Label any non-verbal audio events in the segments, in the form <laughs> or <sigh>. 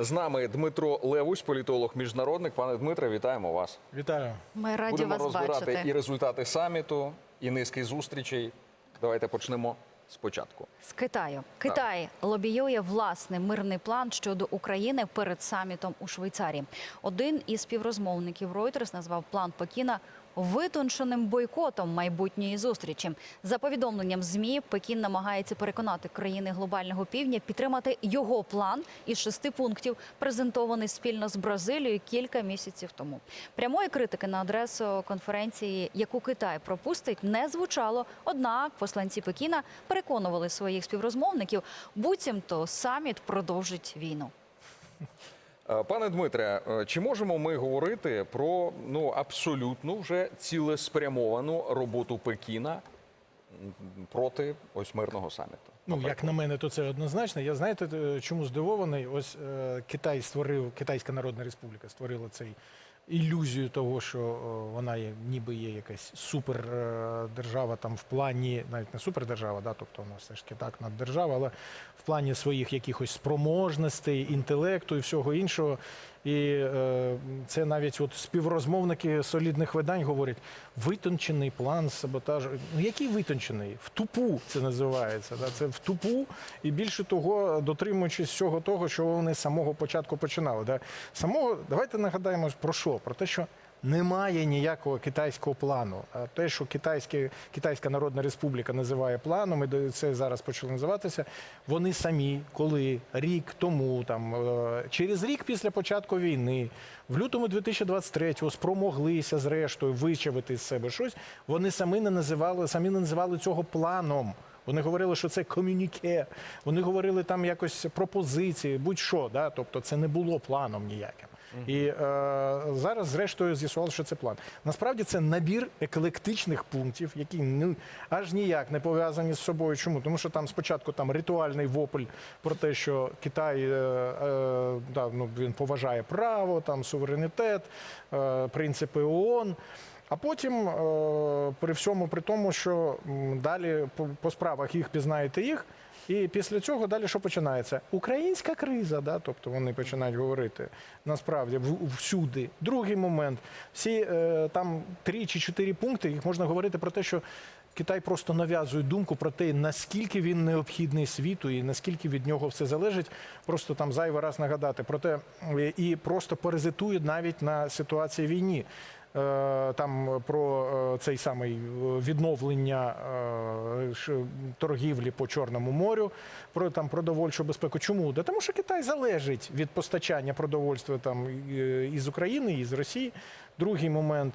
З нами Дмитро Левусь, політолог, міжнародник. Пане Дмитре, вітаємо вас. Вітаю. Ми раді Будемо вас розбирати бачити. і результати саміту, і низки зустрічей. Давайте почнемо спочатку. З Китаю. Китай лобіює власний мирний план щодо України перед самітом у Швейцарії. Один із співрозмовників Reuters назвав план Пекіна витонченим бойкотом майбутньої зустрічі. За повідомленням змі, Пекін намагається переконати країни глобального півдня підтримати його план із шести пунктів, презентований спільно з Бразилією кілька місяців тому. Прямої критики на адресу конференції, яку Китай пропустить, не звучало. Однак посланці Пекіна переконували своїх співрозмовників, буцімто саміт продовжить війну. Е, Пане Дмитре, е, чи можемо ми говорити про ну абсолютно вже цілеспрямовану роботу Пекіна проти ось мирного саміту? Ну, як на мене, то це однозначно. Я знаєте, е, чому здивований? Ось Китай створив, Китайська Народна Республіка створила цей ілюзію того, що е, вона є, ніби є якась супердержава там в плані, навіть не супердержава, да, тобто вона все ж таки так наддержава, але в плані своїх якихось спроможностей, інтелекту і всього іншого. І е, це навіть от співрозмовники солідних видань говорять: витончений план саботажу. Ну який витончений? В тупу це називається. Да? Це в тупу, і більше того, дотримуючись всього того, що вони з самого початку починали. Да? Самого давайте нагадаємо про що? Про те, що. Немає ніякого китайського плану. А те, що Китайське, Китайська Народна Республіка називає планом, і це зараз почало називатися. Вони самі, коли рік тому, там е, через рік після початку війни, в лютому 2023-го спромоглися зрештою вичавити з себе щось. Вони самі не називали, самі не називали цього планом. Вони говорили, що це комюніке. Вони говорили там якось пропозиції, будь-що. Да? Тобто це не було планом ніяким. І е, зараз, зрештою, з'ясували, що це план. Насправді це набір еклектичних пунктів, які ну, аж ніяк не пов'язані з собою. Чому? Тому що там спочатку там ритуальний вопль про те, що Китай е, е, да, ну, він поважає право, там суверенітет, е, принципи ООН. А потім, е, при всьому при тому, що далі по справах їх пізнаєте їх. І після цього далі що починається? Українська криза, да? тобто вони починають говорити насправді всюди. Другий момент. Всі е, там три чи чотири пункти, їх можна говорити про те, що Китай просто нав'язує думку про те, наскільки він необхідний світу і наскільки від нього все залежить. Просто там зайвий раз нагадати про те, е, і просто паразитує навіть на ситуації війні. Е, Там про е, цей самий е, відновлення торгівлі по Чорному морю, про там продовольчу безпеку. Чому? Да тому що Китай залежить від постачання продовольства там із України, із Росії. Другий момент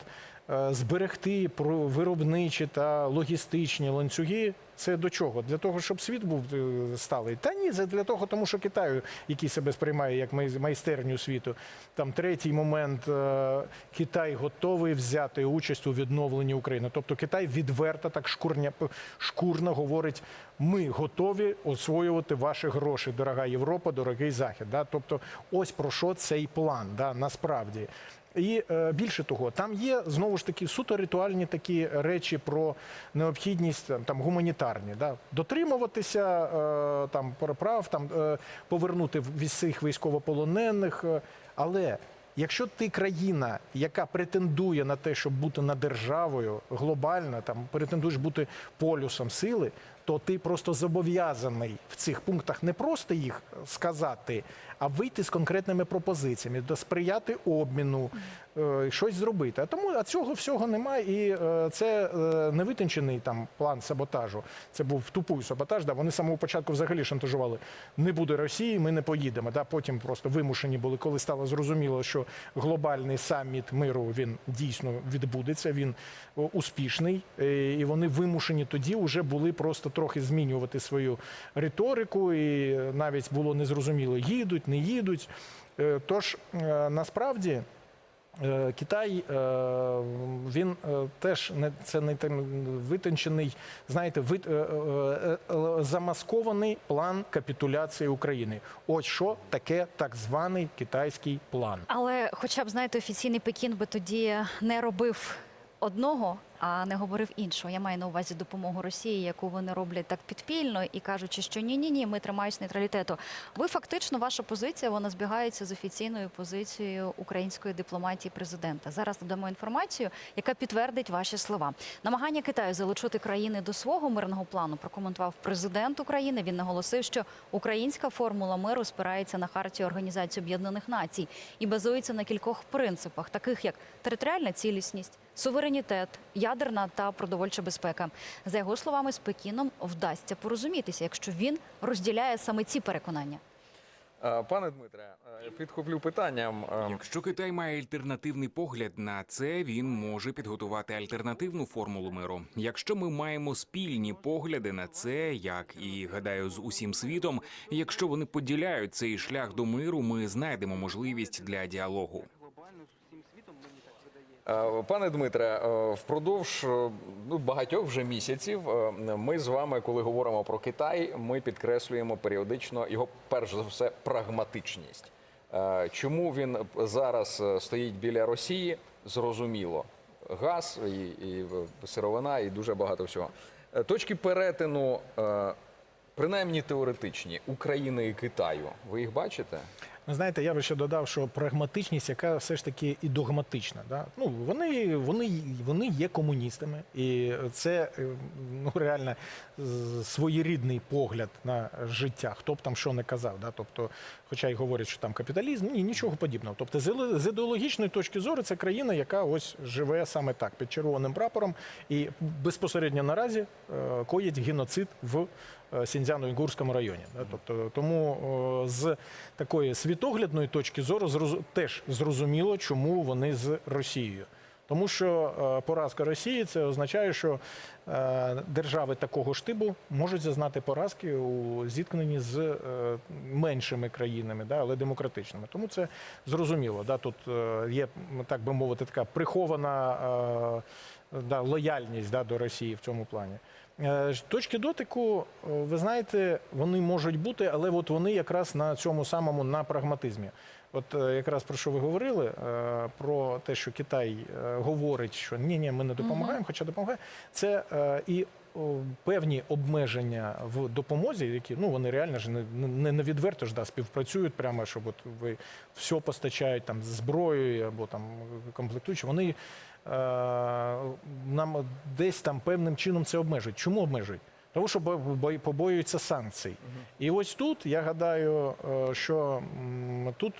зберегти про- виробничі та логістичні ланцюги. Це до чого? Для того, щоб світ був е, сталий? Та ні, це для того, тому що Китаю, який себе сприймає як майстерню світу. Там третій момент е, Китай готовий взяти участь у відновленні України. Тобто Китай відверто так шкурня шкурно говорить: ми готові освоювати ваші гроші, дорога Європа, дорогий Захід. Да? Тобто, ось про що цей план, да, насправді. І е, більше того, там є знову ж таки суто ритуальні такі речі про необхідність там, там гуманітарні, да? дотримуватися е, там прав, там е, повернути всіх військовополонених. е, але якщо ти країна, яка претендує на те, щоб бути над державою глобально, там претендуєш бути полюсом сили, то ти просто зобов'язаний в цих пунктах не просто їх сказати, а вийти з конкретними пропозиціями, сприяти обміну, е, щось зробити. А тому а цього всього немає. І е, це е, не витончений там план саботажу. Це був тупий саботаж. Да, вони з самого початку взагалі шантажували. Не буде Росії, ми не поїдемо. Да, потім просто вимушені були, коли стало зрозуміло, що глобальний саміт миру він дійсно відбудеться. Він успішний, і вони вимушені тоді вже були просто трохи змінювати свою риторику, і навіть було незрозуміло, їдуть, не їдуть. Е, Тож е, насправді. Е, Китай він теж не це не витончений, знаєте, вит, замаскований план капітуляції України. Ось що таке так званий китайський план. Але, хоча б знаєте, офіційний Пекін би тоді не робив одного, а не говорив іншого. Я маю на увазі допомогу Росії, яку вони роблять так підпільно і кажучи, що ні, ні, ні, ми тримаємось нейтралітету. Ви фактично ваша позиція вона збігається з офіційною позицією української дипломатії президента. Зараз надамо інформацію, яка підтвердить ваші слова. Намагання Китаю залучити країни до свого мирного плану прокоментував президент України. Він наголосив, що українська формула миру спирається на хартію Організації Об'єднаних Націй і базується на кількох принципах, таких як територіальна цілісність, суверенітет, ядерна та продовольча безпека. За його словами, з Пекіном вдасться порозумітися, якщо він розділяє саме ці переконання. Е, Пане Дмитре, е, підхоплю питанням. Е, Якщо Китай має альтернативний погляд на це, він може підготувати альтернативну формулу миру. Якщо ми маємо спільні погляди на це, як і гадаю, з усім світом, якщо вони поділяють цей шлях до миру, ми знайдемо можливість для діалогу. Е, Пане Дмитре, е, впродовж е, ну, багатьох вже місяців ми з вами, коли говоримо про Китай, ми підкреслюємо періодично його перш за все прагматичність. Чому він зараз стоїть біля Росії? Зрозуміло. Газ і, і сировина, і дуже багато всього. Точки перетину, принаймні теоретичні, України і Китаю. Ви їх бачите? Ви знаєте, я би ще додав, що прагматичність, яка все ж таки і догматична. Да? Ну, вони, вони, вони є комуністами, і це е, ну, реально своєрідний погляд на життя, хто б там що не казав. Да? Тобто, хоча й говорять, що там капіталізм, ні, нічого подібного. Тобто, з ідеологічної точки зору, це країна, яка ось живе саме так, під червоним прапором, і безпосередньо наразі е, коїть геноцид в Сіньцзяно-Інгурському районі. Тобто, тому з такої світоглядної точки зору теж зрозуміло, чому вони з Росією. Тому що е, поразка Росії це означає, що е, держави такого штибу можуть зазнати поразки у зіткненні з е, меншими країнами, да, але демократичними. Тому це зрозуміло. Да, тут е, є, так би мовити, така прихована е, да, лояльність да, до Росії в цьому плані. Е, Точки дотику, е, ви знаєте, вони можуть бути, але от вони якраз на цьому самому на прагматизмі. От е, якраз про що ви говорили, про те, що Китай говорить, що ні, ні, ми не допомагаємо, хоча допомагає, це і певні обмеження в допомозі, які ну вони реально ж не, не, не відверто ж да, співпрацюють, прямо щоб от ви все постачають там зброєю або там комплектуючи. Вони е, нам десь там певним чином це обмежують. Чому обмежують? Тому що бо- бо- побоюються санкцій. І ось тут я гадаю, е, що тут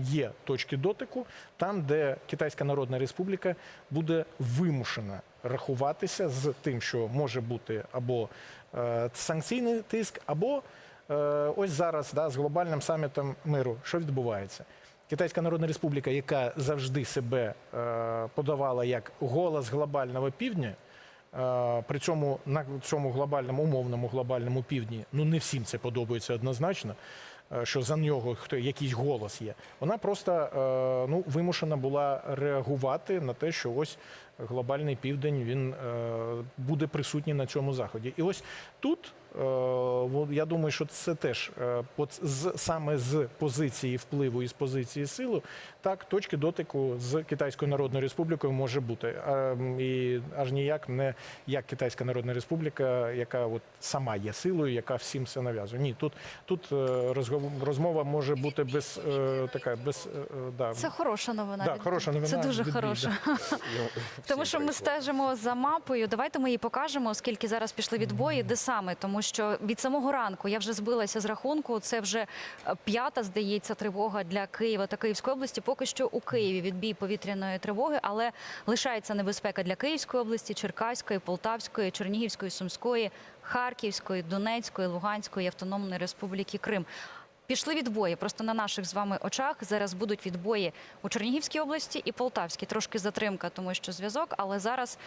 є точки дотику, там, де Китайська Народна Республіка буде вимушена рахуватися з тим, що може бути або е, санкційний тиск, або е, ось зараз да, з глобальним самітом миру, що відбувається. Китайська Народна Республіка, яка завжди себе е, подавала як голос глобального півдня, при цьому на цьому глобальному умовному глобальному півдні, ну не всім це подобається однозначно. Що за нього хто якийсь голос є, вона просто ну вимушена була реагувати на те, що ось глобальний південь він е, буде присутній на цьому заході. І ось тут я думаю, що це теж е, от з саме з позиції впливу і з позиції сили, так точки дотику з Китайською Народною Республікою може бути. І аж ніяк не як Китайська Народна Республіка, яка от сама є силою, яка всім все нав'язує. Ні, тут тут е, розмова може бути без е, така без е, е, да, Це хороша новина. Да, від- хороша новина Це дуже від хороша. <laughs> Тому що ми стежимо за мапою. Давайте ми її покажемо, оскільки зараз пішли відбої, де саме, тому що від самого ранку я вже збилася з рахунку. Це вже е, п'ята, здається, тривога для Києва та Київської області. Поки що у Києві відбій повітряної тривоги, але лишається небезпека для Київської області, Черкаської, Полтавської, Чернігівської, Сумської, Харківської, Донецької, Луганської Автономної Республіки Крим. Пішли відбої. Просто на наших з вами очах зараз будуть відбої у Чернігівській області і Полтавській. Трошки затримка, тому що зв'язок, але зараз.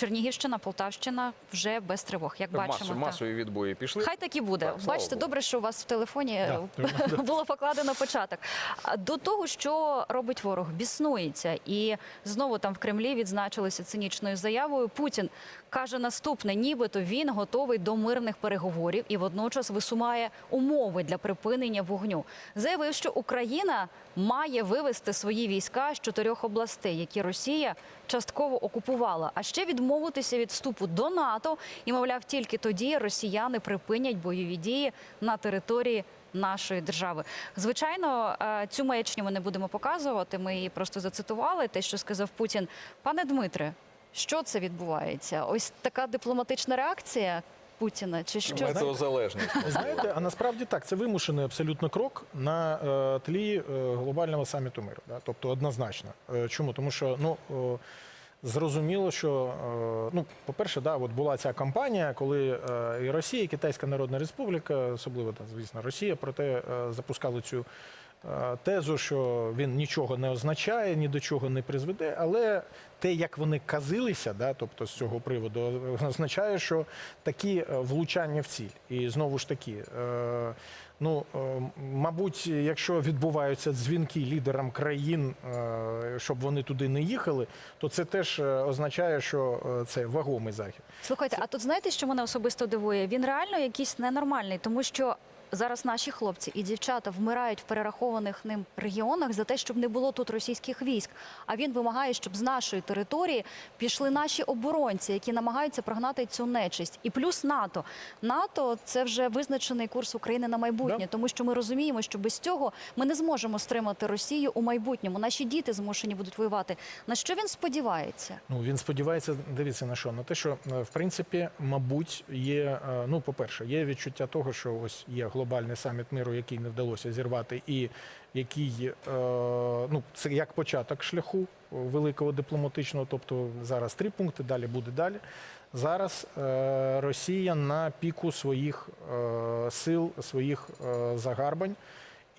Чернігівщина, Полтавщина вже без тривог. Як бачимо, та. масові відбої пішли. Хай так і буде. Так, Бачите, Богу. добре, що у вас в телефоні Да, було покладено початок. А До того, що робить ворог, біснується. І знову там в Кремлі відзначилися цинічною заявою. Путін каже наступне: нібито він готовий до мирних переговорів і водночас висумає умови для припинення вогню. Заявив, що Україна має вивести свої війська з чотирьох областей, які Росія частково окупувала, а ще відмовитися від вступу до НАТО. І мовляв, тільки тоді росіяни припинять бойові дії на території. Нашої держави, звичайно, е, цю маячню ми не будемо показувати. Ми її просто зацитували. Те, що сказав Путін, пане Дмитре, що це відбувається? Ось така дипломатична реакція Путіна, чи що? Це Метеозалежність. Знаєте, а насправді так, це вимушений абсолютно крок на е, тлі е, глобального саміту миру. Тобто однозначно. Чому? Тому що ну. Зрозуміло, що е, ну, по-перше, да, от була ця кампанія, коли е, і Росія, і Китайська Народна Республіка, особливо звісно, Росія, проте е, запускали цю тезу, що він нічого не означає, ні до чого не призведе. Але те, як вони казилися, да, тобто з цього приводу, е, означає, що такі е, влучання в ціль. І знову ж таки, е, ну е, мабуть, якщо відбуваються дзвінки лідерам країн, е, щоб вони туди не їхали, то це теж е, означає, що е, це вагомий захід. Слухайте, а тут знаєте, що мене особисто дивує? Він реально якийсь ненормальний, тому що зараз наші хлопці і дівчата вмирають в перерахованих ним регіонах за те, щоб не було тут російських військ. А він вимагає, щоб з нашої території пішли наші оборонці, які намагаються прогнати цю нечисть. І плюс НАТО. НАТО це вже визначений курс України на майбутнє, Да. тому що ми розуміємо, що без цього ми не зможемо стримати Росію у майбутньому. Наші діти змушені будуть воювати. На що він сподівається? Ну він сподівається, дивіться на що? На те, що е, в принципі, мабуть, є. е, Ну, по-перше, є відчуття того, що ось є глобальний саміт миру, який не вдалося зірвати, і який е, ну це як початок шляху великого дипломатичного. Тобто зараз три пункти, далі буде далі. Зараз е, Росія на піку своїх е, сил, своїх загарбань.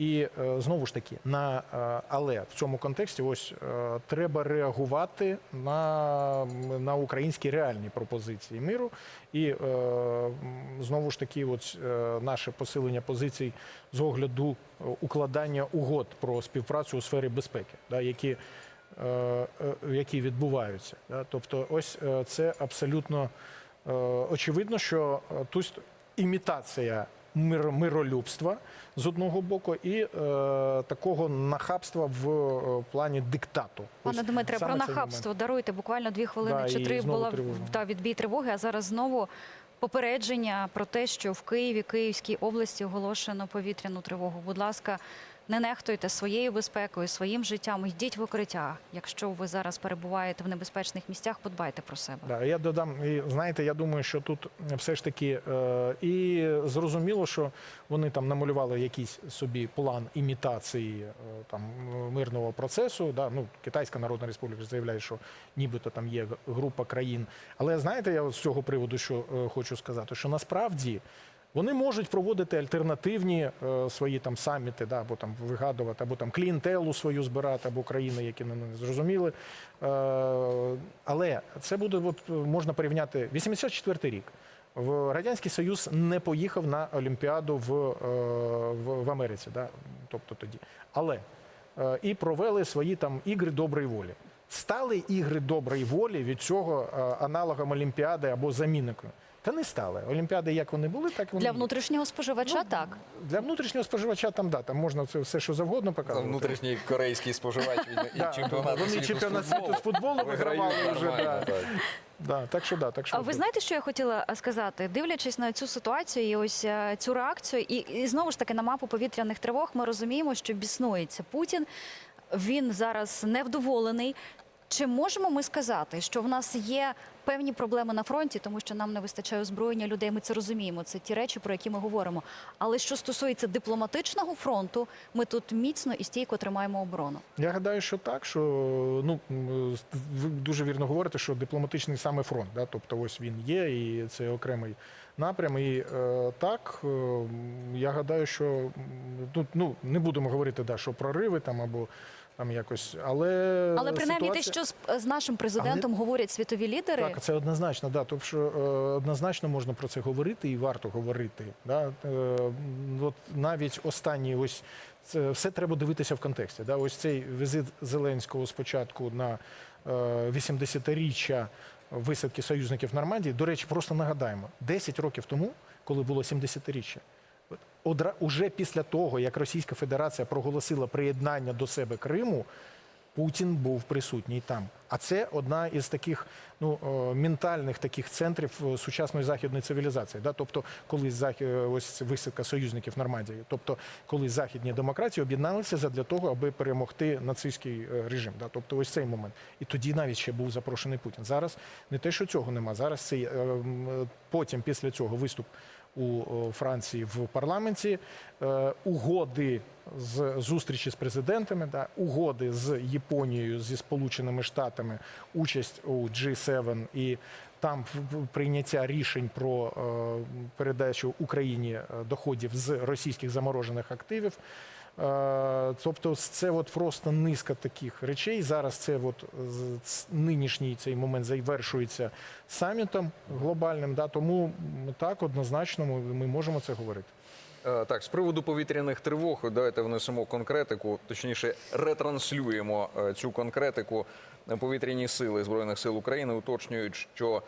І е, знову ж таки, на е, але в цьому контексті ось е, треба реагувати на, на українські реальні пропозиції миру. І знову ж таки, е, наше посилення позицій з огляду укладання угод про співпрацю у сфері безпеки, да, які, які відбуваються. Да. Тобто, ось це абсолютно очевидно, що тут імітація мир, миролюбства з одного боку і е, такого нахабства в е, плані диктату. Пане Ось Дмитре, про нахабство даруйте буквально дві хвилини Да, чи три була та відбій тривоги. А зараз знову попередження про те, що в Києві, Київській області оголошено повітряну тривогу. Будь ласка, не нехтуйте своєю безпекою, своїм життям. Йдіть в укриття. Якщо ви зараз перебуваєте в небезпечних місцях, подбайте про себе. Да, я додам, і знаєте, я думаю, що тут все ж таки е, і зрозуміло, що вони там намалювали якийсь собі план імітації е, там мирного процесу. Да? Ну, Китайська Народна Республіка заявляє, що нібито там є група країн. Але знаєте, я з цього приводу що е, хочу сказати, що насправді. Вони можуть проводити альтернативні е, свої там саміти, да, або там вигадувати, або там клієнтелу свою збирати, або країни, які не, не зрозуміли. Е, але це буде, от, можна порівняти 84-й рік. В Радянський Союз не поїхав на Олімпіаду в, е, в, в Америці, да, тобто тоді. Але е, і провели свої там ігри доброї волі. Стали ігри доброї волі від цього е, аналогом Олімпіади або замінникою? Та не стали. Олімпіади, як вони були, так вони Для внутрішнього споживача Ну, так. Для внутрішнього споживача там да, там можна це все, що завгодно показувати. Внутрішній корейський споживач і Да, чемпіонат вони світу чемпіонат світу з футболу вигравали вже. Да. так. Да, так що да, так що А ви знаєте, що я хотіла е, сказати? Дивлячись на цю ситуацію і ось е, цю реакцію, і, і знову ж таки на мапу повітряних тривог, ми розуміємо, що біснується Путін. Він зараз невдоволений. Чи можемо ми сказати, що в нас є певні проблеми на фронті, тому що нам не вистачає озброєння людей? Ми це розуміємо. Це ті речі, про які ми говоримо. Але що стосується дипломатичного фронту, ми тут міцно і стійко тримаємо оборону. Я гадаю, що так, що ну ви дуже вірно говорите, що дипломатичний саме фронт, да, тобто ось він є, і це окремий напрям. І е, так, е, я гадаю, що тут ну не будемо говорити, да, що прориви там або Там якось, але Але принаймні те, що з, нашим президентом говорять світові лідери, так, це однозначно, да. Тобто, що е, однозначно можна про це говорити і варто говорити. Да? Е, от навіть останні ось це все треба дивитися в контексті. Да? Ось цей візит Зеленського спочатку на е, 80-річчя висадки союзників в Нормандії. До речі, просто нагадаємо, 10 років тому, коли було 70-річчя, от одра, уже після того, як Російська Федерація проголосила приєднання до себе Криму, Путін був присутній там. А це одна із таких ну, е, ментальних таких центрів е, сучасної західної цивілізації. Да? Тобто, коли захід, ось висадка союзників Нормандії, тобто, коли західні демократії об'єдналися задля того, аби перемогти нацистський е, режим. Да? Тобто, ось цей момент. І тоді навіть ще був запрошений Путін. Зараз не те, що цього нема. Зараз цей е, е, потім після цього виступ у Франції в парламенті, е, угоди з зустрічі з президентами, да, угоди з Японією, зі Сполученими Штатами, участь у G7 і там прийняття рішень про е, передачу Україні е, доходів з російських заморожених активів. Е, Тобто це от просто низка таких речей. Зараз це от нинішній цей момент завершується самітом глобальним. Да, тому так однозначно ми, можемо це говорити. Е, Так, з приводу повітряних тривог, давайте внесемо конкретику, точніше, ретранслюємо е, цю конкретику. Повітряні сили Збройних сил України уточнюють, що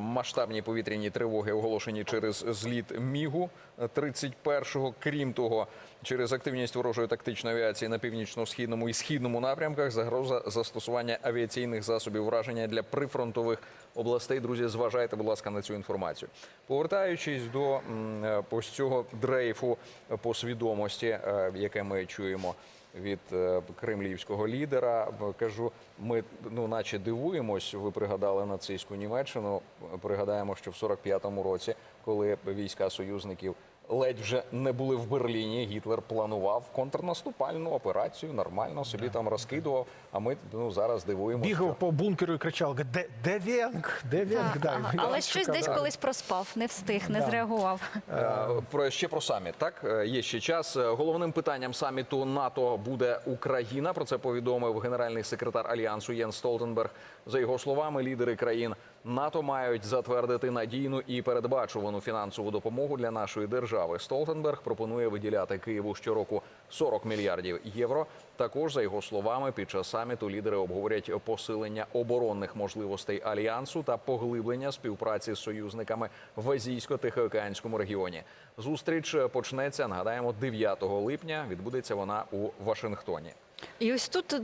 масштабні повітряні тривоги оголошені через зліт Мігу 31-го. Крім того, через активність ворожої тактичної авіації на північно-східному і східному напрямках загроза застосування авіаційних засобів враження для прифронтових областей. Друзі, зважайте, будь ласка, на цю інформацію. Повертаючись до е, ось цього дрейфу по свідомості, е, яке ми чуємо від е, кремлівського лідера, кажу, ми ну, наче дивуємось. Ви пригадали нацистську Німеччину. Пригадаємо, що в 45-му році, коли війська союзників. Ледь вже не були в Берліні. Гітлер планував контрнаступальну операцію, нормально собі там розкидував. А ми ну зараз дивуємося. Бігав по бункеру і кричав: де, де Венг? Де Венг? Да, ага. але щось десь да. колись проспав, не встиг, не Да. зреагував. Е, Про ще про саміт. Так Е, є ще час. Е, Головним питанням саміту НАТО буде Україна. Про це повідомив генеральний секретар альянсу Єн Столтенберг. За його словами, лідери країн НАТО мають затвердити надійну і передбачувану фінансову допомогу для нашої держави. Столтенберг пропонує виділяти Києву щороку 40 мільярдів євро. Також за його словами, під час саміту лідери обговорять посилення оборонних можливостей альянсу та поглиблення співпраці з союзниками в Азійсько-Тихоокеанському регіоні. Зустріч почнеться. Нагадаємо, 9 липня. Відбудеться вона у Вашингтоні. І ось тут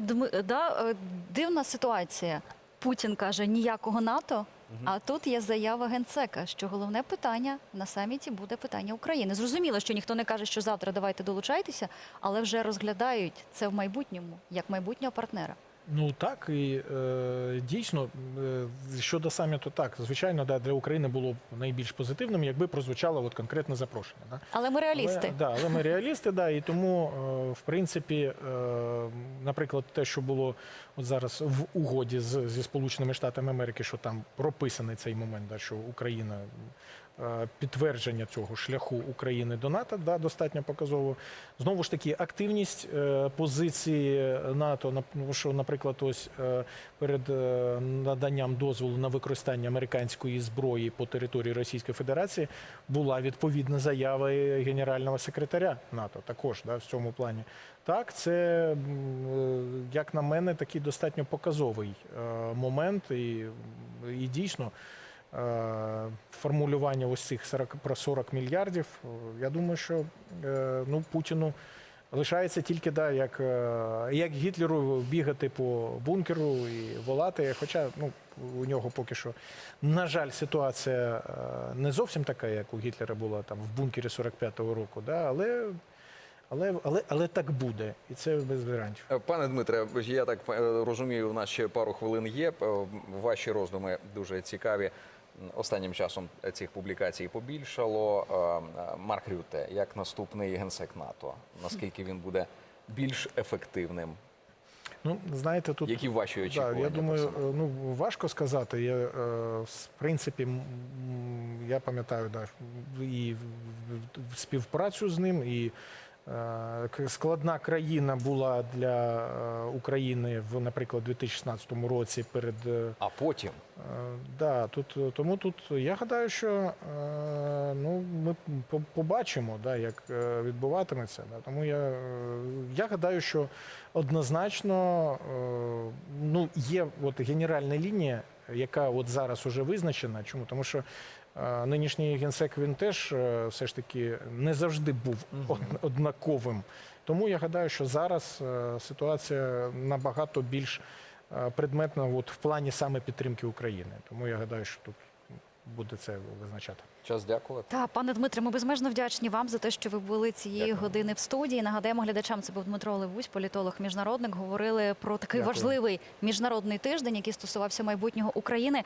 да, е, дивна ситуація. Путін каже ніякого НАТО. А тут є заява генсека, що головне питання на саміті буде питання України. Зрозуміло, що ніхто не каже, що завтра давайте долучайтеся, але вже розглядають це в майбутньому як майбутнього партнера. Ну так і е, дійсно е, щодо саміту, так звичайно, да, для України було б найбільш позитивним, якби прозвучало от конкретне запрошення. Да. Але ми реалісти. Але, да, але ми реалісти, да, і тому, е, в принципі, е, наприклад, те, що було от зараз в угоді з, зі Сполученими Штатами Америки, що там прописаний цей момент, да, що Україна підтвердження цього шляху України до НАТО, да, достатньо показово. Знову ж таки, активність е, позиції НАТО, нап- ну, що, наприклад, ось е, перед е, наданням дозволу на використання американської зброї по території Російської Федерації була відповідна заява генерального секретаря НАТО також да, в цьому плані. Так, це, е, як на мене, такий достатньо показовий е, момент, і, і дійсно. Е, Формулювання ось цих 40, про 40 мільярдів. е, Я думаю, що е, ну, Путіну лишається тільки да, як, як Гітлеру бігати по бункеру і волати. Хоча ну, у нього поки що, на жаль, ситуація не зовсім така, як у Гітлера була там в бункері 45-го року. Да, але, але, але, але так буде, і це без варіантів. Пане Дмитре, я так розумію, у нас ще пару хвилин є. Ваші роздуми дуже цікаві. Останнім часом цих публікацій побільшало. Е, е, Марк Рюте, як наступний генсек НАТО, наскільки він буде більш ефективним? Ну, знаєте, тут Які ваші Да, очікування? я думаю, е, ну важко сказати. Я, в принципі, я пам'ятаю да, і співпрацю з ним, і складна країна була для е, України в, наприклад, 2016 році перед. е, А потім Е, Да, тут е, тому тут я гадаю, що е, ну ми побачимо, да, як е, відбуватиметься. Да. Тому я, е, я гадаю, що однозначно е, ну є от генеральна лінія, яка от зараз уже визначена. Чому? Тому що е, нинішній генсек він теж е, все ж таки не завжди був однаковим. Тому я гадаю, що зараз е, ситуація набагато більш е, предметна от в плані саме підтримки України. Тому я гадаю, що тут буде це визначати. час дякувати. Та пане Дмитре, ми безмежно вдячні вам за те, що ви були цієї Дякую. години в студії. Нагадаємо глядачам, це був Дмитро Левусь, політолог, міжнародник. Говорили про такий Дякую. важливий міжнародний тиждень, який стосувався майбутнього України.